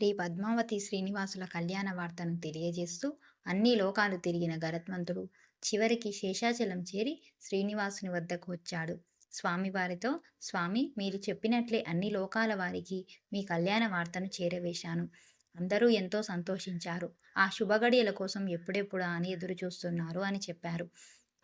శ్రీ పద్మావతి శ్రీనివాసుల కళ్యాణ వార్తను తెలియజేస్తూ అన్ని లోకాలు తిరిగిన గరత్మంతుడు చివరికి శేషాచలం చేరి శ్రీనివాసుని వద్దకు వచ్చాడు. స్వామివారితో స్వామి మీరు చెప్పినట్లే అన్ని లోకాల వారికి మీ కళ్యాణ వార్తను చేరవేశాను. అందరూ ఎంతో సంతోషించారు. ఆ శుభగడియల కోసం ఎప్పుడెప్పుడా అని ఎదురు చూస్తున్నారు అని చెప్పారు.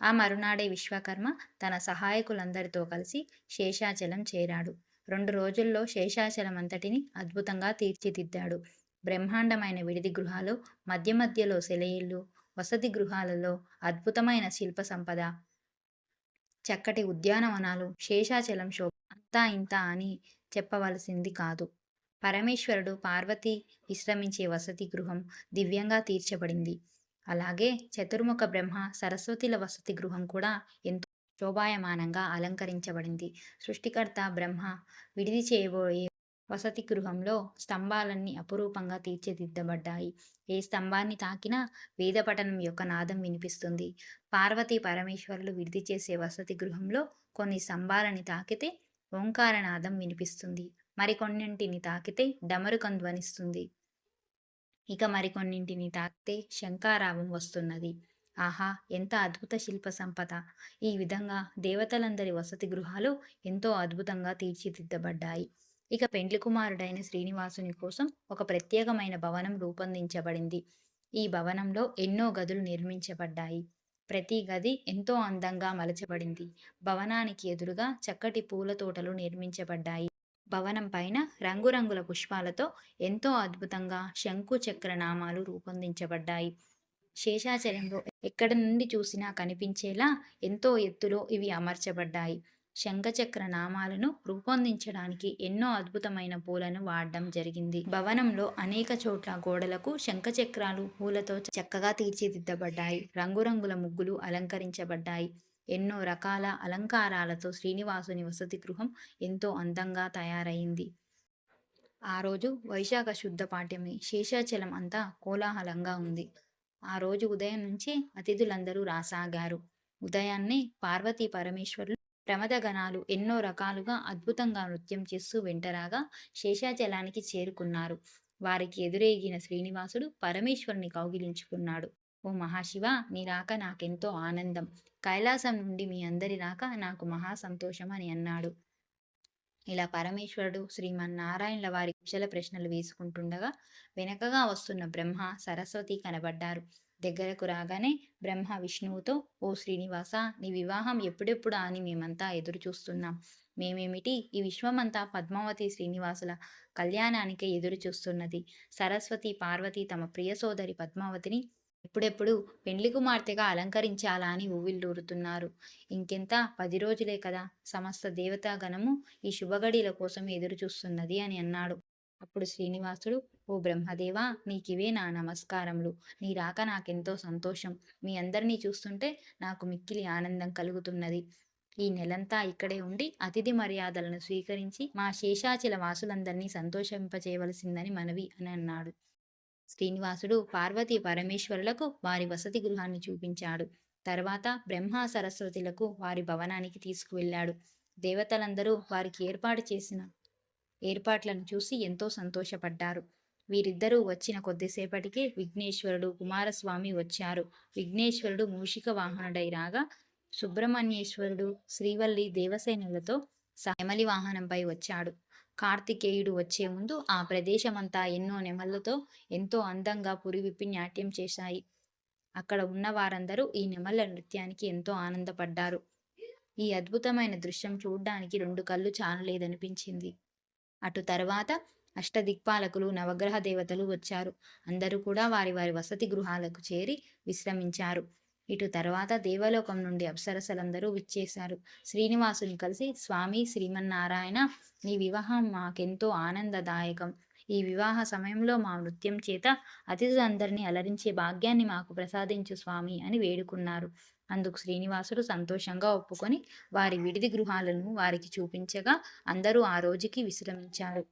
ఆ మరునాడే విశ్వకర్మ తన సహాయకులందరితో కలిసి శేషాచలం చేరాడు. రెండు రోజుల్లో శేషాచలం అంతటిని అద్భుతంగా తీర్చిదిద్దాడు. బ్రహ్మాండమైన విడిది గృహాలు మధ్య మధ్యలో సెలయిళ్ళు వసతి గృహాలలో అద్భుతమైన శిల్ప సంపద చక్కటి ఉద్యానవనాలు శేషాచలం శోభ అంతా ఇంత అని చెప్పవలసింది కాదు. పరమేశ్వరుడు పార్వతి విశ్రమించే వసతి గృహం దివ్యంగా తీర్చబడింది. అలాగే చతుర్ముఖ బ్రహ్మ సరస్వతిల వసతి గృహం కూడా ఎంతో శోభాయమానంగా అలంకరించబడింది. సృష్టికర్త బ్రహ్మ విడిది చేయబోయే వసతి గృహంలో స్తంభాలన్నీ అపురూపంగా తీర్చిదిద్దబడ్డాయి. ఏ స్తంభాన్ని తాకినా వేదపఠనం యొక్క నాదం వినిపిస్తుంది. పార్వతీ పరమేశ్వరులు విడిది చేసే వసతి గృహంలో కొన్ని స్తంభాలని తాకితే ఓంకార నాదం వినిపిస్తుంది. మరికొన్నింటిని తాకితే డమరుకం ధ్వనిస్తుంది. ఇక మరికొన్నింటిని తాకితే శంకారావం వస్తున్నది. ఆహా ఎంత అద్భుత శిల్ప సంపద. ఈ విధంగా దేవతలందరి వసతి గృహాలు ఎంతో అద్భుతంగా తీర్చిదిద్దబడ్డాయి. ఇక పెండ్లి కుమారుడైన శ్రీనివాసుని కోసం ఒక ప్రత్యేకమైన భవనం రూపొందించబడింది. ఈ భవనంలో ఎన్నో గదులు నిర్మించబడ్డాయి. ప్రతి గది ఎంతో అందంగా మలచబడింది. భవనానికి ఎదురుగా చక్కటి పూల తోటలు నిర్మించబడ్డాయి. భవనం పైన రంగురంగుల పుష్పాలతో ఎంతో అద్భుతంగా శంకు చక్ర నామాలు రూపొందించబడ్డాయి. శేషాచలంలో ఎక్కడ నుండి చూసినా కనిపించేలా ఎంతో ఎత్తులో ఇవి అమర్చబడ్డాయి. శంఖచక్ర నామాలను రూపొందించడానికి ఎన్నో అద్భుతమైన పూలను వాడడం జరిగింది. భవనంలో అనేక చోట్ల గోడలకు శంఖచక్రాలు పూలతో చక్కగా తీర్చిదిద్దబడ్డాయి. రంగురంగుల ముగ్గులు అలంకరించబడ్డాయి. ఎన్నో రకాల అలంకారాలతో శ్రీనివాసుని వసతి గృహం ఎంతో అందంగా తయారైంది. ఆ రోజు వైశాఖ శుద్ధ పాఠ్యమి. శేషాచలం అంతా కోలాహలంగా ఉంది. ఆ రోజు ఉదయం నుంచి అతిథులందరూ రాసాగారు. ఉదయాన్నే పార్వతీ పరమేశ్వరులు ప్రమదగణాలు ఎన్నో రకాలుగా అద్భుతంగా నృత్యం చేస్తూ వెంటరాగా శేషాచలానికి చేరుకున్నారు. వారికి ఎదురేగిన శ్రీనివాసుడు పరమేశ్వరుని కౌగిలించుకున్నాడు. ఓ మహాశివ నీ రాక నాకెంతో ఆనందం. కైలాసం నుండి మీ అందరి రాక నాకు మహా సంతోషం అని అన్నాడు. ఇలా పరమేశ్వరుడు శ్రీమన్నారాయణుల వారి కుశల ప్రశ్నలు వేసుకుంటుండగా వెనకగా వస్తున్న బ్రహ్మ సరస్వతి కనబడ్డారు. దగ్గరకు రాగానే బ్రహ్మ విష్ణువుతో ఓ శ్రీనివాస నీ వివాహం ఎప్పుడెప్పుడా అని మేమంతా ఎదురు చూస్తున్నాం మేమేమిటి? ఈ విశ్వమంతా పద్మావతి శ్రీనివాసుల కళ్యాణానికే ఎదురు చూస్తున్నది సరస్వతి పార్వతి తమ ప్రియ సోదరి పద్మావతిని ఎప్పుడెప్పుడు పెండ్లి కుమార్తెగా అలంకరించాలా అని ఊవిల్లూరుతున్నారు ఇంకెంత? పది రోజులే కదా! సమస్త దేవతాగణము ఈ శుభగడిల కోసం ఎదురు చూస్తున్నది అని అన్నాడు. అప్పుడు శ్రీనివాసుడు ఓ బ్రహ్మదేవా నీకివే నా నమస్కారములు. నీ రాక నాకెంతో సంతోషం. మీ అందరినీ చూస్తుంటే నాకు మిక్కిలి ఆనందం కలుగుతున్నది. ఈ నెలంతా ఇక్కడే ఉండి అతిథి మర్యాదలను స్వీకరించి మా శేషాచల వాసులందరినీ సంతోషింపచేయవలసిందని మనవి అని అన్నాడు. శ్రీనివాసుడు పార్వతీ పరమేశ్వరులకు వారి వసతి గృహాన్ని చూపించాడు. తర్వాత బ్రహ్మ సరస్వతులకు వారి భవనానికి తీసుకువెళ్ళాడు. దేవతలందరూ వారికి ఏర్పాటు చేసిన ఏర్పాట్లను చూసి ఎంతో సంతోషపడ్డారు. వీరిద్దరూ వచ్చిన కొద్దిసేపటికే విఘ్నేశ్వరుడు కుమారస్వామి వచ్చారు. విఘ్నేశ్వరుడు మూషిక వాహనుడై రాగా సుబ్రహ్మణ్యేశ్వరుడు శ్రీవల్లి దేవసేనులతో శమలి వాహనంపై వచ్చాడు. కార్తికేయుడు వచ్చే ముందు ఆ ప్రదేశమంతా ఎన్నో నెమళ్ళతో ఎంతో అందంగా పురివిప్పి నాట్యం చేశాయి. అక్కడ ఉన్న వారందరూ ఈ నెమళ్ళ నృత్యానికి ఎంతో ఆనందపడ్డారు. ఈ అద్భుతమైన దృశ్యం చూడ్డానికి రెండు కళ్ళు చాలలేదనిపించింది. అటు తర్వాత అష్టదిక్పాలకులు నవగ్రహ దేవతలు వచ్చారు. అందరూ కూడా వారి వారి వసతి గృహాలకు చేరి విశ్రమించారు. ఇటు తర్వాత దేవలోకం నుండి అప్సరసలందరూ విచ్చేశారు. శ్రీనివాసుని కలిసి స్వామి శ్రీమన్నారాయణ నీ వివాహం మాకెంతో ఆనందదాయకం. ఈ వివాహ సమయంలో మా నృత్యం చేత అతిథులందరినీ అలరించే భాగ్యాన్ని మాకు ప్రసాదించు స్వామి అని వేడుకున్నారు. అందుకు శ్రీనివాసుడు సంతోషంగా ఒప్పుకొని వారి విడిది గృహాలను వారికి చూపించగా అందరూ ఆ రోజుకి విశ్రమించారు.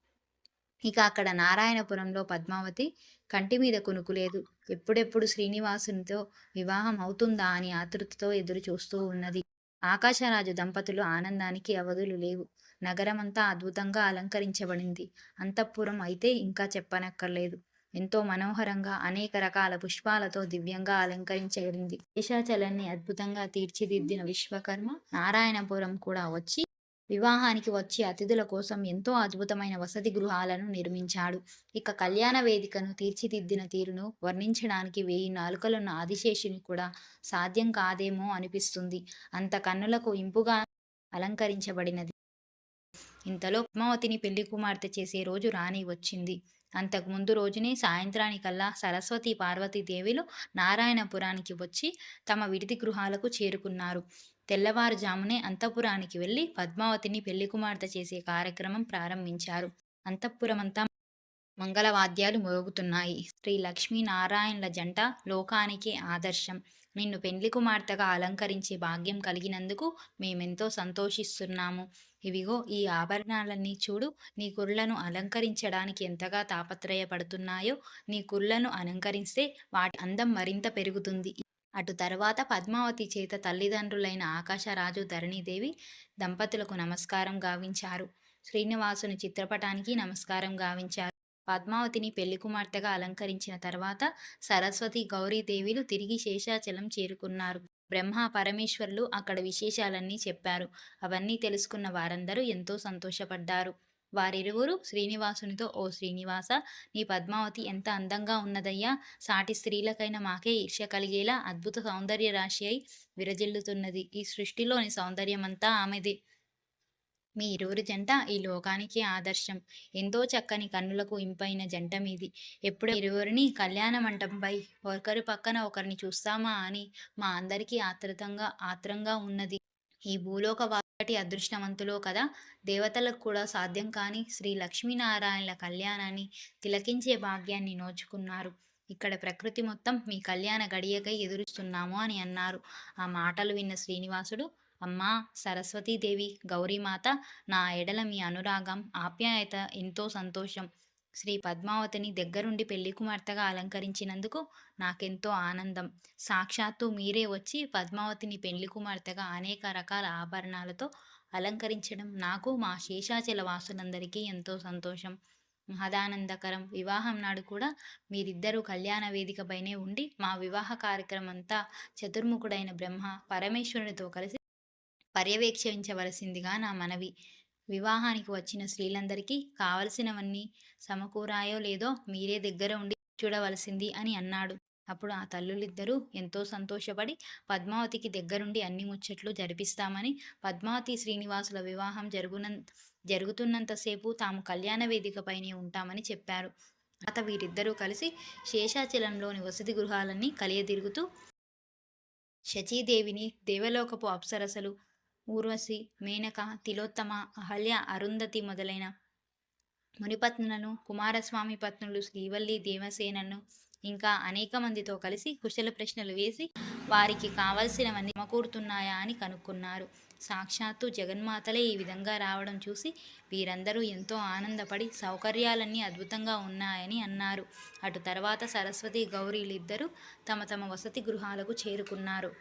ఇక అక్కడ నారాయణపురంలో పద్మావతి కంటి మీద కొనుకులేదు ఎప్పుడెప్పుడు శ్రీనివాసునితో వివాహం అవుతుందా అని ఆతృతతో ఎదురు చూస్తూ ఉన్నది ఆకాశరాజు దంపతులు ఆనందానికి అవధులు లేవు నగరమంతా అద్భుతంగా అలంకరించబడింది. అంతఃపురం అయితే ఇంకా చెప్పనక్కర్లేదు. ఎంతో మనోహరంగా అనేక రకాల పుష్పాలతో దివ్యంగా అలంకరించబడింది. దేశాచలాన్ని అద్భుతంగా తీర్చిదిద్దిన విశ్వకర్మ నారాయణపురం కూడా వచ్చి వివాహానికి వచ్చే అతిథుల కోసం ఎంతో అద్భుతమైన వసతి గృహాలను నిర్మించాడు. ఇక కళ్యాణ వేదికను తీర్చిదిద్దిన తీరును వర్ణించడానికి వెయ్యి నాలుకలున్న ఆదిశేషుని కూడా సాధ్యం కాదేమో అనిపిస్తుంది. అంత కన్నులకు ఇంపుగా అలంకరించబడినది. ఇంతలో పద్మావతిని పెళ్ళి కుమార్తె చేసే రోజు రాణి వచ్చింది. అంతకు ముందు రోజునే సాయంత్రానికల్లా సరస్వతి పార్వతీదేవిలు నారాయణపురానికి వచ్చి తమ విడిది గృహాలకు చేరుకున్నారు. తెల్లవారుజామునే అంతఃపురానికి వెళ్ళి పద్మావతిని పెళ్ళి కుమార్తె చేసే కార్యక్రమం ప్రారంభించారు. అంతఃపురమంతా మంగళవాద్యాలు మోగుతున్నాయి శ్రీ లక్ష్మీనారాయణుల జంట లోకానికే ఆదర్శం. నిన్ను పెండ్లి కుమార్తెగా అలంకరించే భాగ్యం కలిగినందుకు మేమెంతో సంతోషిస్తున్నాము. ఇవిగో ఈ ఆభరణాలన్నీ చూడు. నీ కుళ్ళను అలంకరించడానికి ఎంతగా తాపత్రయపడుతున్నాయో. నీ కుళ్ళను అలంకరిస్తే వాటి అందం మరింత పెరుగుతుంది. అటు తర్వాత పద్మావతి చేత తల్లిదండ్రులైన ఆకాశరాజు, ధరణీదేవి దంపతులకు నమస్కారం గావించారు. శ్రీనివాసుని చిత్రపటానికి నమస్కారం గావించారు. పద్మావతిని పెళ్ళి కుమార్తెగా అలంకరించిన తర్వాత సరస్వతి, గౌరీదేవిలు తిరిగి శేషాచలం చేరుకున్నారు. బ్రహ్మ, పరమేశ్వరులు అక్కడ విశేషాలన్నీ చెప్పారు. అవన్నీ తెలుసుకున్న వారందరూ ఎంతో సంతోషపడ్డారు. వారిరువురు శ్రీనివాసునితో ఓ శ్రీనివాస నీ పద్మావతి ఎంత అందంగా ఉన్నదయ్యా! సాటి స్త్రీలకైనా మాకే ఈర్ష్య కలిగేలా అద్భుత సౌందర్యరాశి అయి విరజిల్లుతున్నది. ఈ సృష్టిలోని సౌందర్యమంతా ఆమెది మీ ఇరువురి జంట ఈ లోకానికి ఆదర్శం. ఎంతో చక్కని కన్నులకు ఇంపైన జంట మీది. ఎప్పుడో ఇరువురిని కళ్యాణ మంటపంపై ఒకరి పక్కన ఒకరిని చూస్తామా అని మా అందరికీ ఆత్రంగా ఆత్రంగా ఉన్నది. ఈ భూలోక వాటి అదృష్టవంతులో కదా! దేవతలకు కూడా సాధ్యం కాని శ్రీ లక్ష్మీనారాయణల కళ్యాణాన్ని తిలకించే భాగ్యాన్ని నోచుకున్నారు. ఇక్కడ ప్రకృతి మొత్తం మీ కళ్యాణ గడియకై ఎదురుస్తున్నాము అని అన్నారు. ఆ మాటలు విన్న శ్రీనివాసుడు అమ్మా సరస్వతీదేవి, గౌరీమాత నా ఎడల మీ అనురాగం, ఆప్యాయత ఎంతో సంతోషం. శ్రీ పద్మావతిని దగ్గరుండి పెళ్ళి కుమార్తెగా అలంకరించినందుకు నాకెంతో ఆనందం. సాక్షాత్తు మీరే వచ్చి పద్మావతిని పెళ్ళి కుమార్తెగా అనేక రకాల ఆభరణాలతో అలంకరించడం నాకు, మా శేషాచల వాసులందరికీ ఎంతో సంతోషం. మహదానందకరం. వివాహం నాడు కూడా మీరిద్దరూ కళ్యాణ వేదికపైనే ఉండి మా వివాహ కార్యక్రమం అంతా చతుర్ముఖుడైన బ్రహ్మ, పరమేశ్వరునితో కలిసి పర్యవేక్షించవలసిందిగా నా మనవి. వివాహానికి వచ్చిన స్త్రీలందరికీ కావలసినవన్నీ సమకూరాయో లేదో మీరే దగ్గర ఉండి చూడవలసింది అని అన్నాడు. అప్పుడు ఆ తల్లులిద్దరూ ఎంతో సంతోషపడి పద్మావతికి దగ్గరుండి అన్ని ముచ్చట్లు జరిపిస్తామని, పద్మావతి శ్రీనివాసుల వివాహం జరుగున జరుగుతున్నంతసేపు తాము కళ్యాణ వేదికపైనే ఉంటామని చెప్పారు. అత వీరిద్దరూ కలిసి శేషాచలంలోని వసతి గృహాలన్నీ కలియదిరుగుతూ శచీదేవిని, దేవలోకపు అప్సరసలు ఊర్వశి, మేనక, తిలోత్తమ, అహల్య, అరుంధతి మొదలైన మునిపత్నులను, కుమారస్వామి పత్నులు శ్రీవల్లి దేవసేనను ఇంకా అనేకమందితో కలిసి కుశల ప్రశ్నలు వేసి వారికి కావలసినవన్నీ సమకూరుతున్నాయా అని కనుక్కున్నారు. సాక్షాత్తు జగన్మాతలే ఈ విధంగా రావడం చూసి వీరందరూ ఎంతో ఆనందపడి సౌకర్యాలన్నీ అద్భుతంగా ఉన్నాయని అన్నారు. అటు తర్వాత సరస్వతి, గౌరీలిద్దరూ తమ తమ వసతి గృహాలకు చేరుకున్నారు.